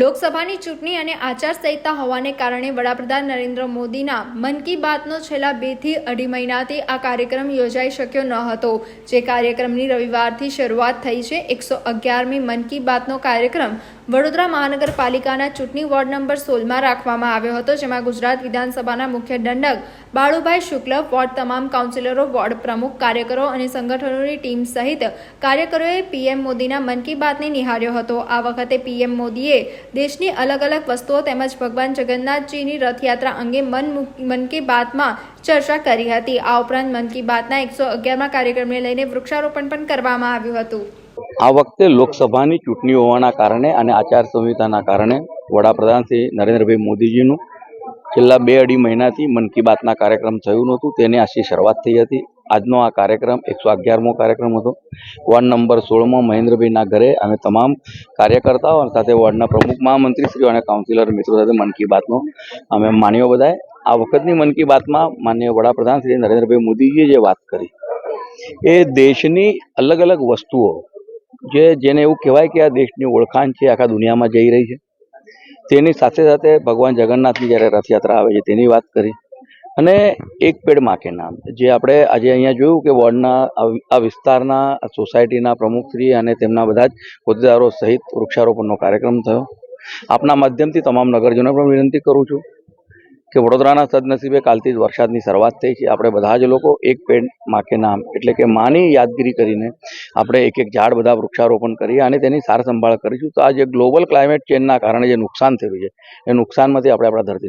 લોકસભાની ચૂંટણી અને આચારસંહિતા હોવાને કારણે વડાપ્રધાન નરેન્દ્ર મોદીના મન કી બાતનો છેલ્લા બેથી અઢી મહિનાથી આ કાર્યક્રમ યોજાઈ શક્યો ન હતો. જે કાર્યક્રમની રવિવારથી શરૂઆત થઈ છે. એકસો અગિયારમી મન કી બાતનો કાર્યક્રમ વડોદરા મહાનગરપાલિકાના ચૂંટણી વોર્ડ નંબર સોળમાં રાખવામાં આવ્યો હતો, જેમાં ગુજરાત વિધાનસભાના મુખ્ય દંડક બાળુભાઈ શુક્લ, વોર્ડ તમામ કાઉન્સિલરો, વોર્ડ પ્રમુખ, કાર્યકરો અને સંગઠનોની ટીમ સહિત કાર્યકરોએ પીએમ મોદીના મન કી બાતને નિહાળ્યો હતો. આ વખતે પીએમ મોદીએ દેશની અલગ અલગ વસ્તુઓ તેમજ ભગવાન જગન્નાથજીની રથયાત્રા અંગે મન મન કી બાતમાં ચર્ચા કરી હતી. આ ઉપરાંત મન કી બાતના એકસો અગિયારમાં કાર્યક્રમને લઈને વૃક્ષારોપણ પણ કરવામાં આવ્યું હતું. આ વખતે લોકસભાની ચૂંટણી હોવાના કારણે અને આચારસંહિતાના કારણે વડાપ્રધાન શ્રી નરેન્દ્રભાઈ મોદીજીનું છેલ્લા બે અઢી મહિનાથી મન કી બાતના કાર્યક્રમ થયું નહોતું, તેની આજથી શરૂઆત થઈ હતી. આજનો આ કાર્યક્રમ એકસો અગિયારમો કાર્યક્રમ હતો. વોર્ડ નંબર સોળમાં મહેન્દ્રભાઈના ઘરે અમે તમામ કાર્યકર્તાઓ સાથે વોર્ડના પ્રમુખ મહામંત્રીશ્રીઓ અને કાઉન્સિલર મિત્રો સાથે મન કી બાતનો અમે માન્યો બધાએ. આ વખતની મન કી બાતમાં માન્ય વડાપ્રધાન શ્રી નરેન્દ્રભાઈ મોદીજીએ જે વાત કરી, એ દેશની અલગ અલગ વસ્તુઓ જે જેને એવું કહેવાય કે આ દેશની ઓળખાણ છે, આખા દુનિયામાં જઈ રહી છે. તેની સાથે સાથે ભગવાન જગન્નાથની જ્યારે રથયાત્રા આવે છે, તેની વાત કરી. અને એક પેડમાં નામ. જે આપણે આજે અહીંયા જોયું કે વોર્ડના આ- વિસ્તારના સોસાયટીના પ્રમુખશ્રી અને તેમના બધા જ હોદ્દેદારો સહિત વૃક્ષારોપણનો કાર્યક્રમ થયો. આપના માધ્યમથી તમામ નગરજનો પણ વિનંતી કરું છું. કે વડોદરાના સદનસીબે કાલથી જ વરસાદની શરૂઆત થઈ છે. આપણે બધા જ લોકો એક પેડમાં નામ, એટલે કે માની યાદગીરી કરીને આપણે એક એક ઝાડ બધા વૃક્ષારોપણ કરીએ અને તેની સાર સંભાળ કરીશું. તો આ જે ગ્લોબલ ક્લાઇમેટ ચેન્જના કારણે જે નુકસાન થયું છે, એ નુકસાનમાંથી આપણે આપણા ધરતીને